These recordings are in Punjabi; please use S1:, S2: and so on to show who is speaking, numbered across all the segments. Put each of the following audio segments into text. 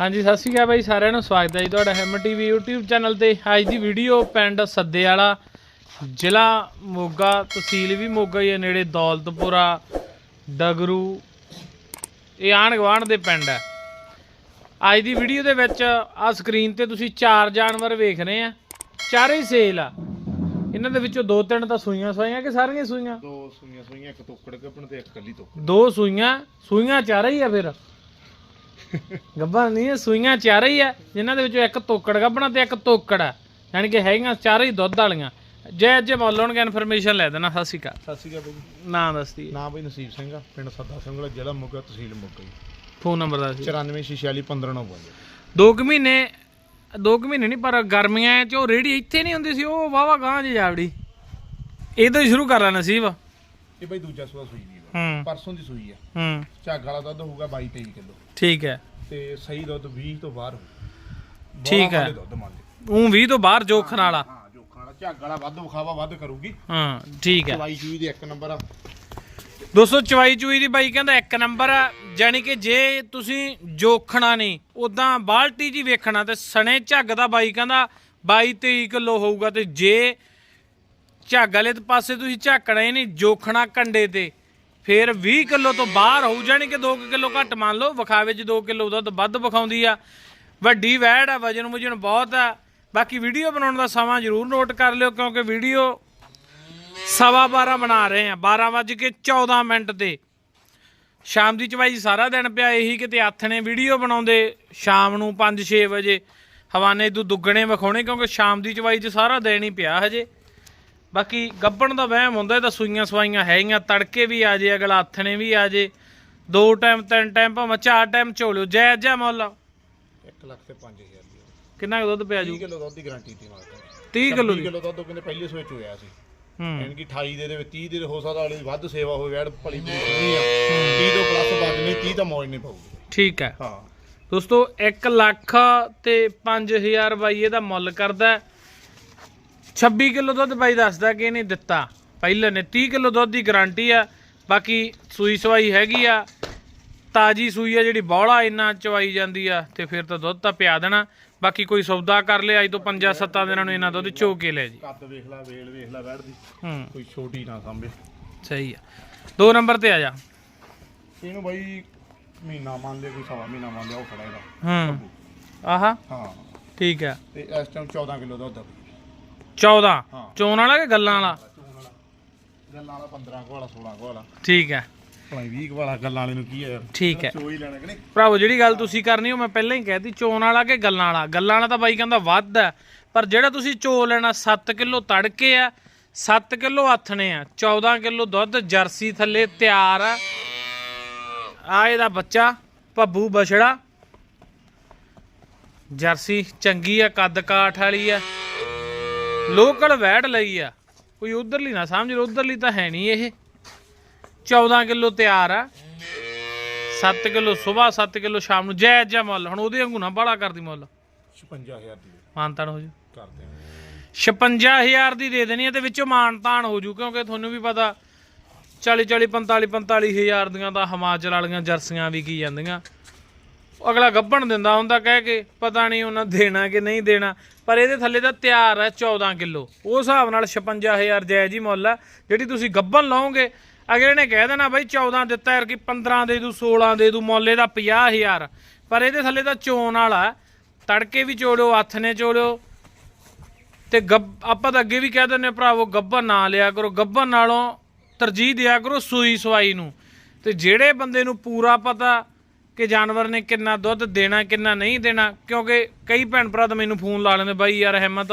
S1: ਹਾਂਜੀ ਸਤਿ ਸ਼੍ਰੀ ਅਕਾਲ ਬਾਈ ਸਾਰਿਆਂ ਨੂੰ ਸਵਾਗਤ ਹੈ ਜੀ ਤੁਹਾਡਾ ਹੈਮ ਟੀਵੀ YouTube ਚੈਨਲ ਤੇ। ਅੱਜ ਦੀ ਵੀਡੀਓ ਪਿੰਡ ਸੱਦੇ ਵਾਲਾ ਜ਼ਿਲ੍ਹਾ ਮੋਗਾ ਤਹਿਸੀਲ ਵੀ ਮੋਗਾ ਹੀ ਹੈ ਨੇੜੇ ਦੌਲਤਪੁਰਾ ਡਗਰੂ। ਇਹ ਆਣ ਗਵਾਂਢ ਦੇ ਪਿੰਡ ਹੈ। ਅੱਜ ਦੀ ਵੀਡੀਓ ਦੇ ਵਿੱਚ ਆ ਸਕਰੀਨ ਤੇ ਤੁਸੀਂ ਚਾਰ ਜਾਨਵਰ ਵੇਖ ਰਹੇ ਆ। ਚਾਰੇ ਸੇਲ ਆ। ਇਹਨਾਂ ਦੇ ਵਿੱਚੋਂ ਦੋ ਤਿੰਨ ਤਾਂ ਸੂਈਆਂ ਸਵਾਈਆਂ ਕਿ ਸਾਰੀਆਂ ਸੂਈਆਂ?
S2: ਦੋ ਸੂਈਆਂ ਸੂਈਆਂ ਇੱਕ ਤੋਕੜ ਗੱਪਣ ਤੇ ਇੱਕ ਕੱਲੀ ਤੋਕੜ।
S1: ਦੋ ਸੂਈਆਂ ਸੂਈਆਂ ਚਾਰੇ ਹੀ ਆ ਫਿਰ। ਗੱਭਾ ਨਹੀਂ ਇਹ ਸੂਈਆਂ ਚਾਰੇ ਹੀ ਆ ਜਿਨ੍ਹਾਂ ਦੇ ਵਿੱਚੋਂ ਇੱਕ ਤੋਕੜ ਗੱਭਣਾ ਤੇ ਇੱਕ ਤੋਕੜ ਆ। ਯਾਨੀ ਕਿ ਹੈਗੀਆਂ ਚਾਰੇ ਹੀ ਦੁੱਧ ਵਾਲੀਆਂ। ਜੈ ਜੇ ਮੁੱਲ ਹੋਣਗੇ ਇਨਫੋਰਮੇਸ਼ਨ ਲੈ ਦੇਣਾ ਸਤਿ ਸ਼੍ਰੀ ਅਕਾਲ।
S2: ਸਤਿ ਸ਼੍ਰੀ ਅਕਾਲ ਬਾਈ
S1: ਨਾਂ ਦੱਸਦੀ
S2: ਨਾਮ ਬਈ ਨਸੀਬ ਸਿੰਘ ਆ ਪਿੰਡ ਸੱਦਾ ਸਿੰਘ ਵਾਲਾ ਜ਼ਿਲ੍ਹਾ ਮੋਗਾ ਤਹਿਸੀਲ ਮੋਗਾ ਜੀ।
S1: ਫੋਨ ਨੰਬਰ ਦੱਸ
S2: 94 46 15 9 ਬੰਦੇ
S1: ਦੋ ਕੁ ਮਹੀਨੇ ਦੋ ਕੁ ਮਹੀਨੇ ਨਹੀਂ ਪਰ ਗਰਮੀਆਂ 'ਚ ਉਹ ਰੇੜੀ ਇੱਥੇ ਨਹੀਂ ਹੁੰਦੀ ਸੀ ਉਹ ਵਾਵਾ ਗਾਂ ਜੀ ਜਾਵੜੀ। ਇਹ ਤੋਂ ਹੀ ਸ਼ੁਰੂ ਕਰ ਲੈਣਾ ਵਾ
S2: ਇਹ ਬਈ ਦੂਜਾ ਸੂਆ ਸੂਈ ਦੀ
S1: ਹੂੰ।
S2: ਪਰਸੋਂ ਦੀ ਸੂਈ ਆ
S1: ਹੂੰ।
S2: ਝੱਗ ਵਾਲਾ ਦੁੱਧ ਹੋਊਗਾ 22 23 ਕਿਲੋ।
S1: ਠੀਕ ਹੈ।
S2: ਤੇ ਸਹੀ ਦੁੱਧ 20 ਤੋਂ ਬਾਹਰ ਹੋਊ।
S1: ਠੀਕ ਹੈ।
S2: ਬੋਲਾ ਵਾਲੇ ਦੁੱਧ ਮੰਨ ਲਿਓ।
S1: ਉਹ 20 ਤੋਂ ਬਾਹਰ ਜੋਖਣ ਵਾਲਾ।
S2: ਹਾਂ ਜੋਖਾਂ ਵਾਲਾ। ਝੱਗ ਵਾਲਾ ਵੱਧ ਵਿਖਾਵਾ ਵੱਧ ਕਰੂਗੀ।
S1: ਹਾਂ ਠੀਕ ਹੈ।
S2: ਦਵਾਈ ਚੂਈ ਦੇ ਇੱਕ ਨੰਬਰ ਆ।
S1: ਦੋਸਤੋ ਚਵਾਈ ਚੂਈ ਦੀ ਬਾਈ ਕਹਿੰਦਾ ਇੱਕ ਨੰਬਰ ਆ। ਜਾਨੀ ਕਿ ਜੇ ਤੁਸੀਂ ਜੋਖਣਾ ਨਹੀਂ ਉਦਾਂ ਬਾਲਟੀ ਜੀ ਵੇਖਣਾ ਤੇ ਸਣੇ ਝੱਗ ਦਾ ਬਾਈ ਕਹਿੰਦਾ 22 23 ਕਿਲੋ ਹੋਊਗਾ ਤੇ ਜੇ ਝੱਗ ਵਾਲੇ ਪਾਸੇ ਤੁਸੀਂ ਝਾਕਣਾ ਹੀ ਨਹੀਂ ਜੋਖਣਾ ਕੰਡੇ ਤੇ। ਫਿਰ 20 ਕਿਲੋ ਤੋਂ ਬਾਹਰ ਹੋਊ, ਜਾਣੀ ਕਿ 2 ਕਿਲੋ ਘੱਟ ਮੰਨ ਲਓ, ਵਿਖਾਵੇ 'ਚ 2 ਕਿਲੋ ਦੁੱਧ ਵੱਧ ਵਿਖਾਉਂਦੀ ਆ। ਵੱਡੀ ਵੈੜ ਆ, ਵਜਨ ਮੁਜਨ ਬਹੁਤ ਆ। ਬਾਕੀ ਵੀਡੀਓ ਬਣਾਉਣ ਦਾ ਸਮਾਂ ਜ਼ਰੂਰ ਨੋਟ ਕਰ ਲਿਓ, ਕਿਉਂਕਿ ਵੀਡੀਓ ਸਵਾ 12 ਬਣਾ ਰਹੇ ਆ 12 ਵੱਜ ਕੇ 14 ਮਿੰਟ ਤੇ। ਸ਼ਾਮ ਦੀ ਚਵਾਈ ਸਾਰਾ ਦਿਨ ਪਿਆ, ਇਹੀ ਕਿਤੇ ਹੱਥ ਨੇ ਵੀਡੀਓ ਬਣਾਉਂਦੇ, ਸ਼ਾਮ ਨੂੰ 5-6 ਵਜੇ ਹਵਾਨੇ ਤੋਂ ਦੁੱਗਣੇ ਵਿਖਾਉਣੇ, ਕਿਉਂਕਿ ਸ਼ਾਮ ਦੀ ਚਵਾਈ 'ਚ ਸਾਰਾ ਦਿਨ ਹੀ ਪਿਆ ਹਜੇ। ਬਾਕੀ ਗੱਬਣ ਦਾ ਵਹਿਮ ਹੁੰਦਾ ਇਹ ਤਾਂ ਸੂਈਆਂ ਸਵਾਈਆਂ ਹੈਗੀਆਂ ਤੜਕੇ ਵੀ ਆ ਜੇ ਅਗਲਾ ਨੇ ਵੀ ਆ ਜੇ। ਦੋ ਟਾਈਮ ਤਿੰਨ ਟਾਈਮ ਭਾਵੇਂ ਚਾਰ ਟਾਈਮ ਝੋਲਿਓ ਜੈ ਜੈ ਮੁੱਲ।
S2: 1 ਲੱਖ ਤੇ 5000 ਦੀ
S1: ਕਿੰਨਾ ਕੁ ਦੁੱਧ ਪਿਆ
S2: 30
S1: ਜੂ
S2: ਕਿਲੋ ਦੁੱਧ ਦੀ ਗਾਰੰਟੀ ਤੇ ਨਾਲ
S1: 30 ਕਿਲੋ
S2: 30
S1: ਦੀ?
S2: ਕਿਲੋ ਦੁੱਧ ਕਹਿੰਦੇ ਪਹਿਲੇ ਸੋਚ ਹੋਇਆ ਸੀ।
S1: ਹੂੰ।
S2: ਯਾਨੀ ਕਿ 28 ਦੇ ਦੇ ਵਿੱਚ 30 ਦੇ ਹੋ ਸਕਦਾ ਵਾਲੀ ਵੱਧ ਸੇਵਾ ਹੋਵੇ ਵੈੜ ਭਲੀ ਨਹੀਂ ਆ। 30 ਤੋਂ ਪਲੱਸ ਵੱਧ ਨਹੀਂ 30 ਤਾਂ ਮੌਜ ਨਹੀਂ ਪਊਗੀ।
S1: ਠੀਕ ਹੈ।
S2: ਹਾਂ।
S1: ਦੋਸਤੋ 1 ਲੱਖ ਤੇ 5000 ਬਾਈ ਇਹਦਾ ਮੁੱਲ ਕਰਦਾ ਹੈ। 26 ਕਿਲੋ ਦੁੱਧ ਬਾਈ ਦੱਸਦਾ ਕਿ ਇਹਨੇ ਦਿੱਤਾ। ਪਹਿਲੇ ਨੇ 30 ਕਿਲੋ ਦੁੱਧ ਦੀ ਗਾਰੰਟੀ ਆ ਬਾਕੀ ਸੂਈ ਸਵਾਈ ਹੈਗੀ ਆ। ਤਾਜੀ ਸੂਈ ਆ ਜਿਹੜੀ ਬੌਲਾ ਇੰਨਾ ਚਵਾਈ ਜਾਂਦੀ ਆ ਤੇ ਫਿਰ ਤਾਂ ਦੁੱਧ ਤਾਂ ਪਿਆ ਦੇਣਾ। ਬਾਕੀ ਕੋਈ ਸੌਦਾ ਕਰ ਲਿਆ ਅੱਜ ਤੋਂ 5-7 ਦਿਨਾਂ ਨੂੰ ਇਹਨਾਂ ਦੁੱਧ ਚੋ ਕੇ ਲੈ ਜੀ।
S2: ਕੱਦ ਵੇਖ ਲੈ ਵੇਲ ਵੇਖ ਲੈ ਵੈੜ ਦੀ।
S1: ਹੂੰ।
S2: ਕੋਈ ਛੋਟੀ ਨਾ ਸਾਂਭੇ।
S1: ਸਹੀ ਆ। ਦੋ ਨੰਬਰ ਤੇ ਆ ਜਾ।
S2: ਇਹਨੂੰ ਬਾਈ ਮਹੀਨਾ ਮੰਨ ਲਿਆ ਕੋਈ ਸਵਾ ਮਹੀਨਾ ਮੰਨ ਲਿਆ ਉਹ ਖੜਾ ਇਹਦਾ।
S1: ਹੂੰ। ਆਹਾ।
S2: ਹਾਂ।
S1: ਠੀਕ ਆ।
S2: ਤੇ ਇਸ ਟਾਈਮ 14 ਕਿਲੋ ਦੁੱਧ ਆ
S1: 14
S2: ਹਾਂ।
S1: ਚੋਣ ਵਾਲਾ ਕਿ ਗੱਲਾਂ ਵਾਲਾ?
S2: ਚੂਣ ਵਾਲਾ। ਗੱਲਾਂ ਵਾਲਾ 15 ਕੁ ਵਾਲਾ 16 ਕੁ ਵਾਲਾ।
S1: ਠੀਕ ਹੈ।
S2: ਭਾਈ 20 ਕੁ ਵਾਲਾ ਗੱਲਾਂ ਵਾਲੇ ਨੂੰ ਕੀ ਹੈ? ਯਾਰ
S1: ਠੀਕ ਹੈ।
S2: ਚੋ ਹੀ ਲੈਣਾ ਕਿ ਨਹੀਂ?
S1: ਭਰਾਵੋ ਜਿਹੜੀ ਗੱਲ ਤੁਸੀਂ ਕਰਨੀ ਉਹ ਮੈਂ ਪਹਿਲਾਂ ਹੀ ਕਹਿਤੀ ਚੋਣ ਵਾਲਾ ਕਿ ਗੱਲਾਂ ਵਾਲਾ? ਗੱਲਾਂ ਵਾਲਾ ਤਾਂ ਬਾਈ ਕਹਿੰਦਾ ਵੱਧ ਹੈ ਪਰ ਜਿਹੜਾ ਤੁਸੀਂ ਚੋ ਲੈਣਾ 7 ਕਿਲੋ ਤੜਕੇ ਆ 7 ਕਿਲੋ ਆਥਣੇ ਆ 14 ਕਿਲੋ ਦੁੱਧ ਜਰਸੀ ਥੱਲੇ ਤਿਆਰ ਆ ਆ ਇਹਦਾ ਬੱਚਾ ਭੱਬੂ ਬਛੜਾ। ਜਰਸੀ ਚੰਗੀ ਆ ਕੱਦ ਕਾਠ ਵਾਲੀ ਆ ਲੋਕਲ ਵੈੜ ਲਈ ਆ। ਕੋਈ ਉਧਰਲੀ ਨਾ ਸਮਝ ਲਓ ਉਧਰਲੀ ਤਾਂ ਹੈ ਨਹੀਂ ਇਹ। 14 ਕਿਲੋ ਤਿਆਰ ਆ। 7 ਕਿਲੋ ਸਵੇਰ 7 ਕਿਲੋ ਸ਼ਾਮ ਨੂੰ। ਜੈ ਜੈ ਮੁੱਲ ਹੁਣ ਉਹਦੇ ਵਾਂਗੂ ਨਾ ਬਾਲਾ ਕਰਦੀ ਮੁੱਲ।
S2: 56000 ਦੀ।
S1: ਮਾਨਤਾਨ ਹੋ ਜੂ।
S2: ਕਰਦੇ ਆ।
S1: 56000 ਦੀ ਦੇ ਦੇਣੀ ਹੈ ਤੇ ਵਿੱਚੋਂ ਮਾਨਤਾਨ ਹੋ ਜੂ ਕਿਉਂਕਿ ਤੁਹਾਨੂੰ ਵੀ ਪਤਾ 40 40 45 45000 ਦੀਆਂ ਤਾਂ ਹਿਮਾਚਲ ਵਾਲੀਆਂ ਜਰਸੀਆਂ ਵੀ ਕੀ ਜਾਂਦੀਆਂ। ਅਗਲਾ ਗੱਭਣ ਦਿੰਦਾ ਹੁੰਦਾ ਕਹਿ ਕੇ ਪਤਾ ਨਹੀਂ ਉਹਨਾਂ ਦੇਣਾ ਕਿ ਨਹੀਂ ਦੇਣਾ। ਪਰ ਇਹਦੇ ਥੱਲੇ ਦਾ ਤਿਆਰ ਹੈ 14 ਕਿਲੋ। ਉਸ ਹਿਸਾਬ ਨਾਲ 56000 ਜਾਇਜ਼ ਹੀ ਮੁੱਲ ਹੈ ਜਿਹੜੀ ਤੁਸੀਂ ਗੱਭਣ ਲਾਓਗੇ। ਅਗਲੇ ਨੇ ਕਹਿ ਦੇਣਾ ਬਾਈ 14 ਦਿੱਤਾ ਯਾਰ ਕਿ 15 ਦੇ ਦੂ 16 ਦੇ ਦੂ, ਮੁੱਲ ਇਹਦਾ 50000 ਪਰ ਇਹਦੇ ਥੱਲੇ ਦਾ ਚੋਣ ਵਾਲਾ ਤੜਕੇ ਵੀ ਚੋੜਿਓ, ਹੱਥ ਨੇ ਚੋੜਿਓ। ਤੇ ਗੱਬ ਆਪਾਂ ਤਾਂ ਅੱਗੇ ਵੀ ਕਹਿ ਦਿੰਦੇ ਭਰਾਵੋ, ਗੱਭਣ ਨਾ ਲਿਆ ਕਰੋ। ਗੱਭਣ ਨਾਲੋਂ ਤਰਜੀਹ ਦਿਆ ਕਰੋ ਸੂਈ ਸਵਾਈ ਨੂੰ। ਤੇ ਜਿਹੜੇ ਬੰਦੇ ਨੂੰ ਪੂਰਾ ਪਤਾ ਕਿ ਜਾਨਵਰ ਨੇ ਕਿੰਨਾ ਦੁੱਧ ਦੇਣਾ, ਕਿੰਨਾ ਨਹੀਂ ਦੇਣਾ, ਕਿਉਂਕਿ ਕਈ ਭੈਣ ਭਰਾ ਤਾਂ ਮੈਨੂੰ ਫੋਨ ਲਾ ਲੈਂਦੇ, ਬਾਈ ਯਾਰ, ਹਿੰਮਤ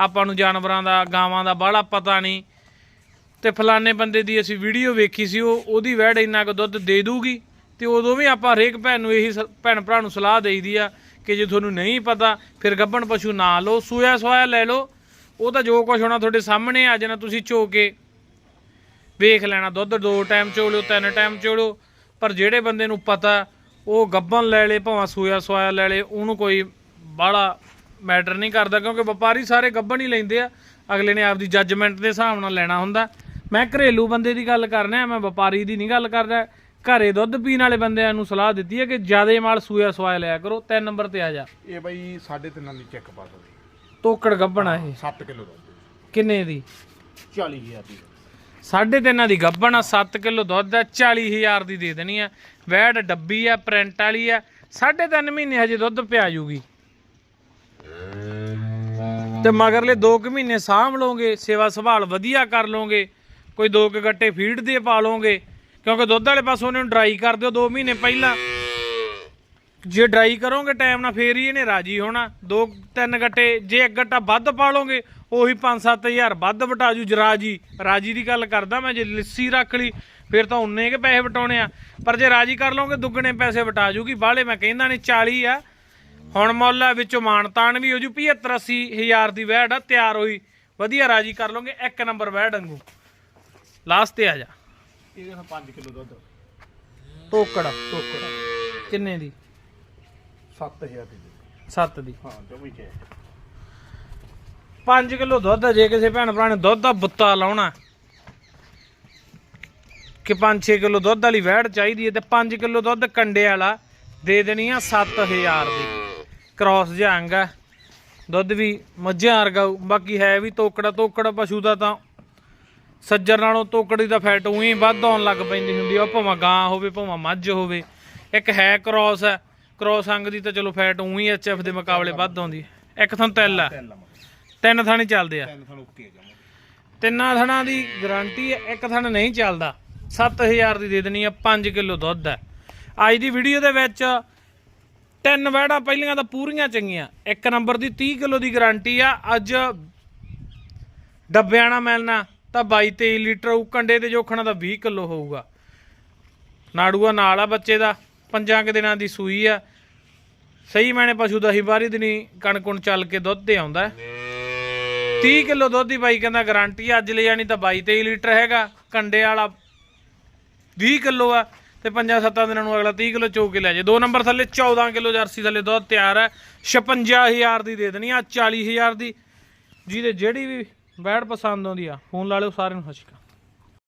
S1: ਆਪਾਂ ਨੂੰ ਜਾਨਵਰਾਂ ਦਾ, ਗਾਵਾਂ ਦਾ ਬਾਹਲਾ ਪਤਾ ਨਹੀਂ। ਤੇ ਫਲਾਣੇ ਬੰਦੇ ਦੀ ਅਸੀਂ ਵੀਡੀਓ ਵੇਖੀ ਸੀ, ਉਹ, ਉਹਦੀ ਵੈੜ ਇੰਨਾ ਕੁ ਦੁੱਧ ਦੇ ਦੂਗੀ ਤੇ ਉਦੋਂ ਵੀ ਆਪਾਂ ਹਰੇਕ ਭੈਣ ਨੂੰ ਇਹੀ ਸ- ਭੈਣ ਭਰਾ ਨੂੰ ਸਲਾਹ ਦੇਈਦੀ ਆ ਕਿ ਜੇ ਤੁਹਾਨੂੰ ਨਹੀਂ ਪਤਾ, ਫਿਰ ਗੱਭਣ ਪਸ਼ੂ ਨਾ ਲਓ, ਸੂਇਆ ਸੋਇਆ ਲੈ ਲਓ। ਉਹ ਤਾਂ ਜੋ ਕੁਝ ਹੋਣਾ ਤੁਹਾਡੇ ਸਾਹਮਣੇ ਆ ਜਾਣਾ ਤੁਸੀਂ ਝੋ ਕੇ ਵੇਖ ਲੈਣਾ, ਦੁੱਧ ਦੋ ਟਾਈਮ ਚੋਲਿਓ ਤਿੰਨ ਟਾਈਮ ਚੋਲਿਓ ਪਰ ਜਿਹੜੇ ਬੰਦੇ ਨੂੰ ਪਤਾ ਉਹ ਗੱਭਣ ਲੈ ਲੇ ਭਾਵੇਂ ਸੂਇਆ ਸਵਾਇਆ ਲੈ ਲੇ ਉਹਨੂੰ ਕੋਈ ਬਾਹਲਾ ਮੈਟਰ ਨਹੀਂ ਕਰਦਾ ਕਿਉਂਕਿ ਵਪਾਰੀ ਸਾਰੇ ਗੱਭਣ ਹੀ ਲੈਂਦੇ ਆ। ਅਗਲੇ ਨੇ ਆਪਦੀ ਜੱਜਮੈਂਟ ਦੇ ਹਿਸਾਬ ਨਾਲ ਲੈਣਾ ਹੁੰਦਾ। ਮੈਂ ਘਰੇਲੂ ਬੰਦੇ ਦੀ ਗੱਲ ਕਰਨਾ ਮੈਂ ਵਪਾਰੀ ਦੀ ਨਹੀਂ ਗੱਲ ਕਰਦਾ। ਘਰੇ ਦੁੱਧ ਪੀਣ ਵਾਲੇ ਬੰਦਿਆਂ ਨੂੰ ਸਲਾਹ ਦਿੱਤੀ ਹੈ ਕਿ ਜਿਆਦੇ ਮਾਲ ਸੂਆ ਸਵਾਇਆ ਲਿਆ ਕਰੋ ਤਿੰਨ ਨੰਬਰ ਤੇ ਆ ਜਾ।
S2: ਇਹ ਬਾਈ ਸਾਢੇ ਤਿੰਨਾਂ ਦੀ ਚੈੱਕ ਪਾ ਸਕਦੇ।
S1: ਤੋਕੜ ਗੱਬਣਾ ਇਹ।
S2: 7 ਕਿਲੋ ਦੁੱਧ।
S1: ਕਿੰਨੇ ਦੀ?
S2: 40000 ਦੀ।
S1: ਸਾਢੇ ਤਿੰਨਾਂ ਦੀ ਗੱਭਣ ਆ 7 ਕਿਲੋ ਦੁੱਧ ਆ 40000 ਦੀ ਦੇ ਦੇਣੀ ਆ। ਵੈੜ ਡੱਬੀ ਆ, ਪ੍ਰਿੰਟ ਵਾਲੀ ਆ। ਸਾਢੇ ਤਿੰਨ ਮਹੀਨੇ ਹਜੇ ਦੁੱਧ ਪਿਆ ਜੂਗੀ। ਤੇ ਮਗਰਲੇ 2 ਕੁ ਮਹੀਨੇ ਸਾਂਭ ਲਓਗੇ, ਸੇਵਾ ਸੰਭਾਲ ਵਧੀਆ ਕਰ ਲਓਗੇ, ਕੋਈ ਦੋ ਕੁ ਗੱਟੇ ਫੀਡ ਦੇ ਪਾ ਲਓਗੇ, ਕਿਉਂਕਿ ਦੁੱਧ ਵਾਲੇ ਪਾਸੋਂ ਉਹਨੂੰ ਡਰਾਈ ਕਰ ਦਿਓ 2 ਮਹੀਨੇ ਪਹਿਲਾਂ। ਜੇ ਡਰਾਈ ਕਰੋਗੇ ਟਾਈਮ ਨਾਲ ਫੇਰ ਹੀ ਇਹਨੇ ਰਾਜੀ ਹੋਣਾ। ਦੋ ਤਿੰਨ ਗੱਟੇ ਜੇ ਇੱਕ ਗੱਟਾ ਵੱਧ ਪਾ ਲਓਗੇ ਉਹੀ 5-7000 ਵੱਧ ਵਟਾ ਜੂ ਰਾਜੀ ਰਾਜੀ ਦੀ ਗੱਲ ਕਰਦਾ ਮੈਂ ਜੇ ਲਿੱਸੀ ਰੱਖ ਲਈ ਫਿਰ ਤਾਂ ਉਨੇ ਕੇ ਪੈਸੇ ਵਟਾਉਣੇ ਆ। ਪਰ ਜੇ ਰਾਜੀ ਕਰ ਲਓਗੇ ਦੁੱਗਣੇ ਪੈਸੇ ਵਟਾ ਜੂਗੀ। ਬਾਹਲੇ ਮੈਂ ਕਹਿੰਦਾ ਨਹੀਂ 40 ਆ। ਹੁਣ ਮੁੱਲ ਆ ਵਿੱਚੋਂ ਮਾਨਤਾਨ ਵੀ ਹੋ ਜੂ 75 80 ਹਜ਼ਾਰ ਦੀ ਵੈੜ ਆ ਤਿਆਰ ਹੋਈ। ਵਧੀਆ ਰਾਜੀ ਕਰ ਲਓਗੇ ਇੱਕ ਨੰਬਰ ਵੈੜ ਵਾਂਗੂ। ਲਾਸਟ ਤੇ ਆ ਜਾ।
S2: ਇਹਦੇ ਨਾਲ 5 ਕਿਲੋ ਦੁੱਧ।
S1: ਟੋਕੜ ਟੋਕੜ। ਕਿੰਨੇ ਦੀ?
S2: 7000 ਦੀ
S1: 7 ਦੀ।
S2: ਹਾਂ ਜਮੀ ਚੈ
S1: 5 ਕਿਲੋ ਦੁੱਧ ਆ, ਜੇ ਕਿਸੇ ਭੈਣ ਭਰਾ ਨੇ ਦੁੱਧ ਦਾ ਬੁੱਤਾ ਲਾਉਣਾ ਕਿ 5-6 ਕਿਲੋ ਦੁੱਧ ਵਾਲੀ ਵੈੜ ਚਾਹੀਦੀ ਹੈ ਤੇ 5 ਕਿਲੋ ਦੁੱਧ ਕੰਡੇ ਵਾਲਾ ਦੇ ਦੇਣੀ ਆ 7000 ਦੀ। ਕ੍ਰਾਸ ਜੰਗ ਆ ਦੁੱਧ ਵੀ ਮੱਝਾਂ ਵਰਗਾ ਹੋਊ। ਬਾਕੀ ਹੈ ਵੀ ਤੋਕੜਾ ਤੋਕੜਾ ਪਸ਼ੂ ਦਾ ਤਾਂ ਸੱਜਰ ਨਾਲੋਂ ਤੋਕੜੀ ਦਾ ਫੈਟ ਉਹੀ ਵੱਧ ਆਉਣ ਲੱਗ ਪੈਂਦੀ ਹੁੰਦੀ ਆ। ਉਹ ਭਾਵੇਂ ਗਾਂ ਹੋਵੇ ਭਾਵੇਂ ਮੱਝ ਹੋਵੇ। ਇੱਕ ਹੈ ਕ੍ਰਾਸ ਹੈ। ਕ੍ਰਾਸ ਅੰਗ ਦੀ ਤਾਂ ਚਲੋ ਫੈਟ ਉਹੀ ਐਚਐਫ ਦੇ ਮੁਕਾਬਲੇ ਵੱਧ ਆਉਂਦੀ। ਹੈ ਇੱਕ ਥਾਂ ਤਿਲ ਆ।
S2: ਤਿੰਨ ਲਵਾਂਗੇ
S1: ਤਿੰਨ ਥਾਣੀ ਚੱਲਦੇ ਆ।
S2: ਤਿੰਨ ਸਾਨੂੰ ਓਕੇ ਜਾਵਾਂਗੇ
S1: ਤਿੰਨਾਂ ਥਣਾਂ ਦੀ ਗਾਰੰਟੀ ਹੈ ਇੱਕ ਥਣ ਨਹੀਂ ਚੱਲਦਾ। 7000 ਦੀ ਦੇ ਦੇਣੀ ਆ 5 ਕਿਲੋ ਦੁੱਧ ਹੈ। ਅੱਜ ਦੀ ਵੀਡੀਓ ਦੇ ਵਿੱਚ ਤਿੰਨ ਵੈੜਾਂ ਪਹਿਲੀਆਂ ਤਾਂ ਪੂਰੀਆਂ ਚੰਗੀਆਂ। ਇੱਕ ਨੰਬਰ ਦੀ 30 ਕਿਲੋ ਦੀ ਗਾਰੰਟੀ ਆ। ਅੱਜ ਡੱਬਿਆਂ ਨਾਲ ਮਿਲਣਾ ਤਾਂ 22 23 ਲੀਟਰ ਹੋਊ ਕੰਡੇ ਤੇ ਜੋਖਣਾ ਤਾਂ 20 ਕਿਲੋ ਹੋਊਗਾ। ਨਾੜੂਆ ਨਾਲ ਆ ਬੱਚੇ ਦਾ। ਪੰਜਾਂ ਕੁ ਦਿਨਾਂ ਦੀ ਸੂਈ ਆ। ਸਹੀ ਮੈਨੇ ਪਸ਼ੂ ਦਾ ਹੀ ਬਾਰੀ ਦਿਨੀ ਕਣਕੁਣ ਚੱਲ ਕੇ ਦੁੱਧ ਤੇ ਆਉਂਦਾ। ਹੈ। 30 ਕਿਲੋ ਦੁੱਧ ਦੀ ਬਾਈ ਕਹਿੰਦਾ ਗਾਰੰਟੀ ਆ, ਅੱਜ ਲੈ ਜਾਣੀ ਤਾਂ 22 23 ਲੀਟਰ ਹੈਗਾ ਕੰਡੇ ਵਾਲਾ 20 ਕਿਲੋ ਆ ਤੇ 5-7 ਦਿਨਾਂ ਨੂੰ ਅਗਲਾ 30 ਕਿਲੋ ਚੋ ਕੇ ਲੈ ਜੇ ਦੋ ਨੰਬਰ ਥੱਲੇ 14 ਕਿਲੋ ਜਰਸੀ ਥੱਲੇ ਦੁੱਧ ਤਿਆਰ ਹੈ 56000 ਦੀ ਦੇ ਦੇਣੀ ਆ 40000 ਦੀ। ਜਿਹਦੇ ਜਿਹੜੀ ਵੀ ਬੈੜ ਪਸੰਦ ਆਉਂਦੀ ਆ ਫੋਨ ਲਾ ਲਿਓ ਸਾਰਿਆਂ ਨੂੰ ਸਤਿ